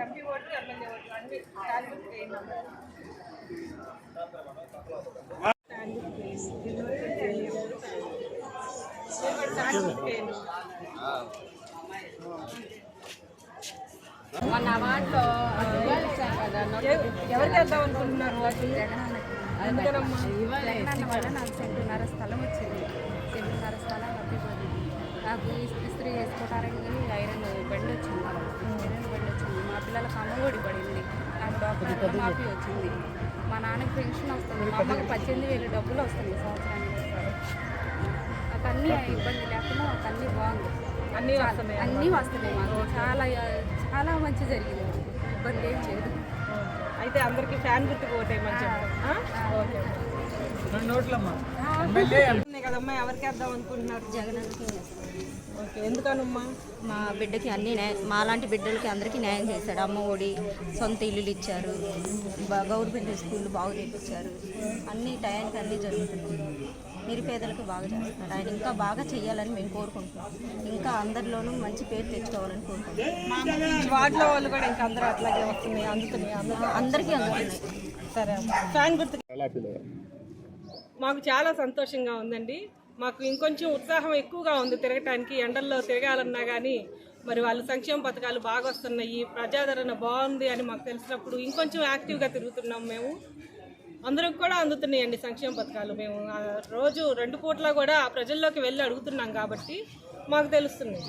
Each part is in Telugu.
ఎంపీ ఓటు ఎమ్మెల్యే అన్ని మొన్న ఎవరికి అనుకుంటున్నారు? నాకు సెంటున్నర స్థలం వచ్చింది. సెంటున్నర స్థలం నాకు ఇస్త్రీ చేసుకోవడానికి పిల్లలకు అమ్మఒడి పడింది నాకు డాక్టర్ మాఫీ వచ్చింది. మా నాన్నకి పెన్షన్ వస్తుంది. మా అమ్మకి పద్దెనిమిది వేలు డబ్బులు వస్తుంది సంవత్సరానికి. వస్తారు నాకు అన్నీ ఇబ్బంది లేకుండా నాకు అన్నీ బాగుంది. అన్నీ వస్తున్నాయి అన్నీ వస్తున్నాయి మాకు. చాలా చాలా మంచి జరిగింది. ఇబ్బంది ఏం లేదు అయితే అందరికి ఫ్యాన్ గుర్తుకు ఆ? ఓకే. కదమ్మా ఎవరికి వేద్దాం అనుకుంటున్నారు? జగనన్నకి ఓకే ఎందుకనమ్మా? మా బిడ్డకి అన్ని న్యాయం మా లాంటి బిడ్డలకి అందరికీ న్యాయం చేశాడు. అమ్మ ఒడి సొంత ఇల్లులు ఇచ్చారు. గవర్నమెంట్ స్కూళ్ళు బాగా చేయించారు అన్ని టయానికి అన్నీ జరుగుతున్నాయి. నిరుపేదలకు బాగా చేస్తున్నాడు. ఆయన ఇంకా బాగా చేయాలని మేము కోరుకుంటున్నాం. ఇంకా అందరిలోనూ మంచి పేరు తెచ్చుకోవాలని కోరుకుంటున్నాం. వార్డులో వాళ్ళు కూడా ఇంకా అందరూ అట్లాగే వస్తున్నాయి అందుతున్నాయి. అందరూ అందరికీ అందుతున్నాయి. సరే అమ్మా. ఫ్యాన్ గుర్తు మాకు చాలా సంతోషంగా ఉందండి. మాకు ఇంకొంచెం ఉత్సాహం ఎక్కువగా ఉంది తిరగటానికి. ఎండల్లో తిరగాలన్నా కానీ మరి వాళ్ళు సంక్షేమ పథకాలు బాగా వస్తున్నాయి. ప్రజాదరణ బాగుంది అని మాకు తెలిసినప్పుడు ఇంకొంచెం యాక్టివ్గా తిరుగుతున్నాం మేము. అందరికి కూడా అందుతున్నాయండి సంక్షేమ పథకాలు. మేము రోజు రెండు పూట్ల కూడా ప్రజల్లోకి వెళ్ళి అడుగుతున్నాం కాబట్టి మాకు తెలుస్తుంది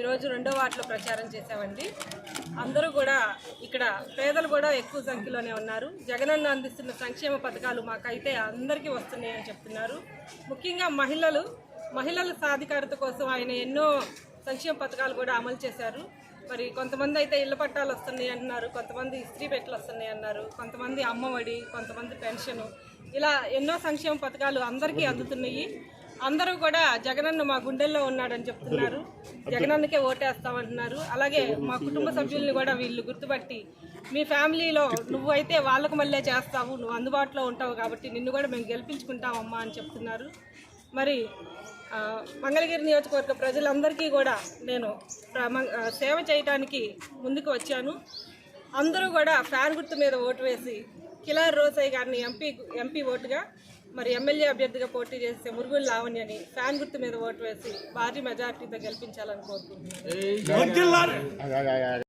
ఈరోజు రెండో వార్డులో ప్రచారం చేశామండి. అందరూ కూడా ఇక్కడ పేదలు కూడా ఎక్కువ సంఖ్యలోనే ఉన్నారు. జగనన్న అందిస్తున్న సంక్షేమ పథకాలు మాకైతే అందరికీ వస్తున్నాయని చెప్తున్నారు. ముఖ్యంగా మహిళలు మహిళల సాధికారత కోసం ఆయన ఎన్నో సంక్షేమ పథకాలు కూడా అమలు చేశారు. మరి కొంతమంది అయితే ఇళ్ళ పట్టాలు వస్తున్నాయి అంటున్నారు కొంతమంది ఇస్త్రీ పెట్టలు వస్తున్నాయి అన్నారు కొంతమంది అమ్మఒడి కొంతమంది పెన్షను. ఇలా ఎన్నో సంక్షేమ పథకాలు అందరికీ అందుతున్నాయి. అందరూ కూడా జగనన్న మా గుండెల్లో ఉన్నాడని చెప్తున్నారు. జగనన్నకే ఓటేస్తామంటున్నారు. అలాగే మా కుటుంబ సభ్యుల్ని కూడా వీళ్ళు గుర్తుపట్టి మీ ఫ్యామిలీలో నువ్వైతే వాళ్ళకు మళ్ళీ చేస్తావు నువ్వు అందుబాటులో ఉంటావు కాబట్టి నిన్ను కూడా మేము గెలిపించుకుంటామమ్మా అని చెప్తున్నారు. మరి మంగళగిరి నియోజకవర్గ ప్రజలందరికీ కూడా నేను సేవ చేయటానికి ముందుకు వచ్చాను. అందరూ కూడా ఫ్యాన్ గుర్తు మీద ఓటు వేసి కిలార్ రోసయ్య గారిని ఎంపీ ఎంపీ ఓటుగా మరి ఎమ్మెల్యే అభ్యర్థిగా పోటీ చేసే మురుగులు లావణ్యని ఫ్యాన్ గుర్తు మీద ఓటు వేసి భారీ మెజార్టీతో గెలిపించాలని కోరుకుంటున్నాను.